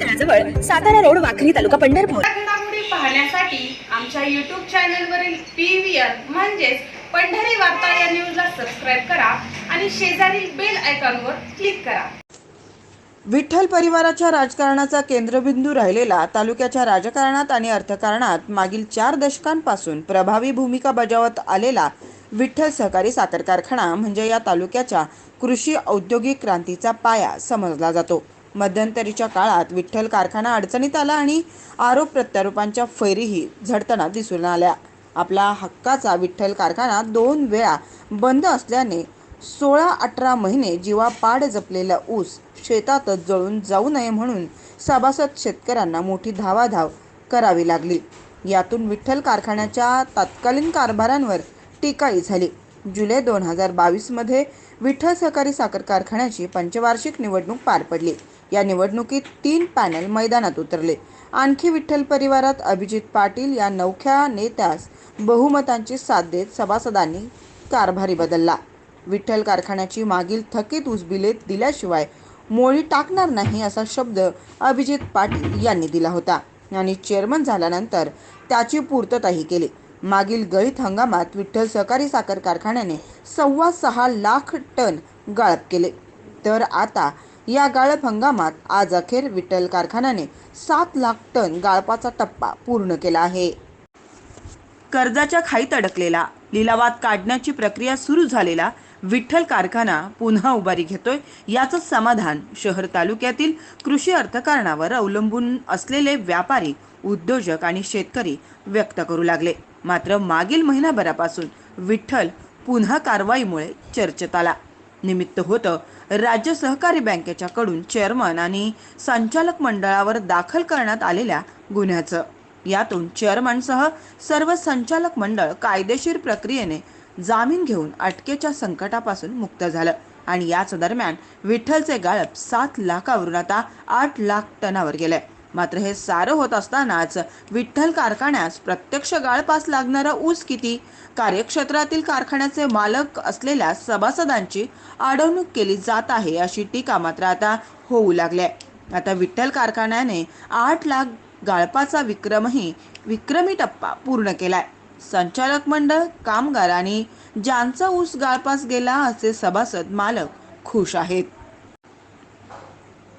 तळाजवळ Satara road Wakhari taluka Pandharpur. पाहण्यासाठी आमच्या YouTube चॅनलवरील पी व्ही आर म्हणजेच पंढरी वार्ता या न्यूजला सबस्क्राईब करा आणि शेजारील बेल आयकॉनवर क्लिक करा. विठ्ठल परिवाराच्या राजकारणाचा केंद्रबिंदू राहिलेला तालुक्याच्या राजकारणात आणि अर्थकारणात मागील चार दशकांपासून प्रभावी भूमिका बजावत आलेला विठ्ठल सहकारी साखर कारखाना म्हणजे या तालुक्याच्या कृषी औद्योगिक क्रांतीचा पाया समजला जातो. मध्यंतरीच्या काळात विठ्ठल कारखाना अडचणीत आला आणि आरोप प्रत्यारोपांच्या फैरीही झडताना दिसून आल्या. आपला हक्काचा विठ्ठल कारखाना दोन वेळा बंद असल्याने सोळा अठरा महिने जीवापाड जपलेला ऊस शेतातच जळून जाऊ नये म्हणून सभासद शेतकऱ्यांना मोठी धावाधाव करावी लागली. यातून विठ्ठल कारखान्याच्या तत्कालीन कारभारांवर टीकाही झाली. जुलै दोन हजार बावीसमध्ये विठ्ठल सहकारी साखर कारखान्याची पंचवार्षिक निवडणूक पार पडली. या निवडणुकीत तीन पॅनल मैदानात उतरले. आणखी विठ्ठल परिवारात अभिजित पाटील या नवख्या नेत्यास बहुमतांची साथ देत सभासदांनी कारभारी बदलला. विठ्ठल कारखान्याची मागील थकीत उसबिले दिल्याशिवाय मोळी टाकणार नाही असा शब्द अभिजित पाटील यांनी दिला होता आणि चेअरमन झाल्यानंतर त्याची पूर्तताही केली. मागील गळीत हंगामात विठ्ठल सहकारी साखर कारखान्याने सव्वा सहा लाख टन गाळप केले. तर आता या गाळप हंगामात आज अखेर विठ्ठल कारखान्याने सात लाख टन गाळपाचा टप्पा पूर्ण केला आहे. कर्जाच्या खाईत अडकलेला लिलावात काढण्याची प्रक्रिया सुरू झालेला विठ्ठल कारखाना पुन्हा उभारी घेतोय याचं समाधान शहर तालुक्यातील कृषी अर्थकारणावर अवलंबून असलेले व्यापारी उद्योजक आणि शेतकरी व्यक्त करू लागले. मात्र मागील महिनाभरापासून विठ्ठल पुन्हा कारवाईमुळे चर्चेत आला. निमित्त होतं राज्य सहकारी बँकेच्या कडून चेअरमन आणि संचालक मंडळावर दाखल करण्यात आलेल्या गुन्ह्याचं. यातून चेअरमनसह सर्व संचालक मंडळ कायदेशीर प्रक्रियेने जामीन घेऊन अटकेच्या संकटापासून मुक्त झालं आणि याच दरम्यान विठ्ठलचे गाळप सात लाखावरून आता आठ लाख टनावर गेलंय. मात्र हे सारं होत असतानाच विठ्ठल कारखान्यास प्रत्यक्ष गाळपास लागणारा ऊस किती? कार्यक्षेत्रातील कारखान्याचे मालक असलेल्या सभासदांची अडवणूक केली जात आहे अशी टीका मात्र आता होऊ लागल्या. आता विठ्ठल कारखान्याने आठ लाख गाळपाचा विक्रमही विक्रमी टप्पा पूर्ण केलाय. संचालक मंडळ कामगार आणि ज्यांचा ऊस गाळपास गेला असे सभासद मालक खुश आहेत.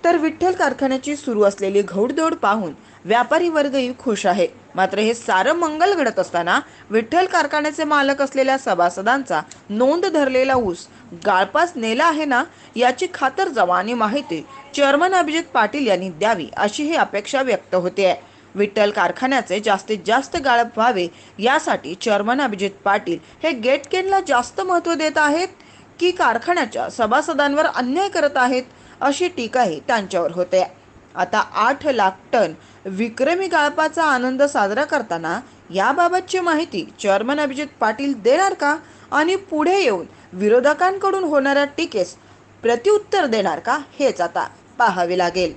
तर विठ्ठल कारखान्याची सुरू असलेली घौडदौड पाहून व्यापारी वर्गही खुश आहे. मात्र हे सारं मंगल घडत असताना विठ्ठल कारखान्याचे मालक असलेल्या सभासदांचा नोंद धरलेला ऊस गाळपास नेला आहे ना याची खातर जवानी माहिती चेअरमन अभिजित पाटील यांनी द्यावी अशी ही अपेक्षा व्यक्त होते. आहे विठ्ठल कारखान्याचे जास्तीत जास्त गाळप व्हावे यासाठी चेअरमन अभिजित पाटील हे गेटकेनला जास्त महत्त्व देत आहेत की कारखान्याच्या सभासदांवर अन्याय करत आहेत? अशी टीकाही त्यांच्यावर होते. आता आठ लाख टन विक्रमी गाळपाचा आनंद साजरा करताना याबाबतची माहिती चेअरमन अभिजित पाटील देणार का? आणि पुढे येऊन विरोधकांकडून होणाऱ्या टीकेस प्रत्युत्तर देणार का? हेच आता पाहावे लागेल.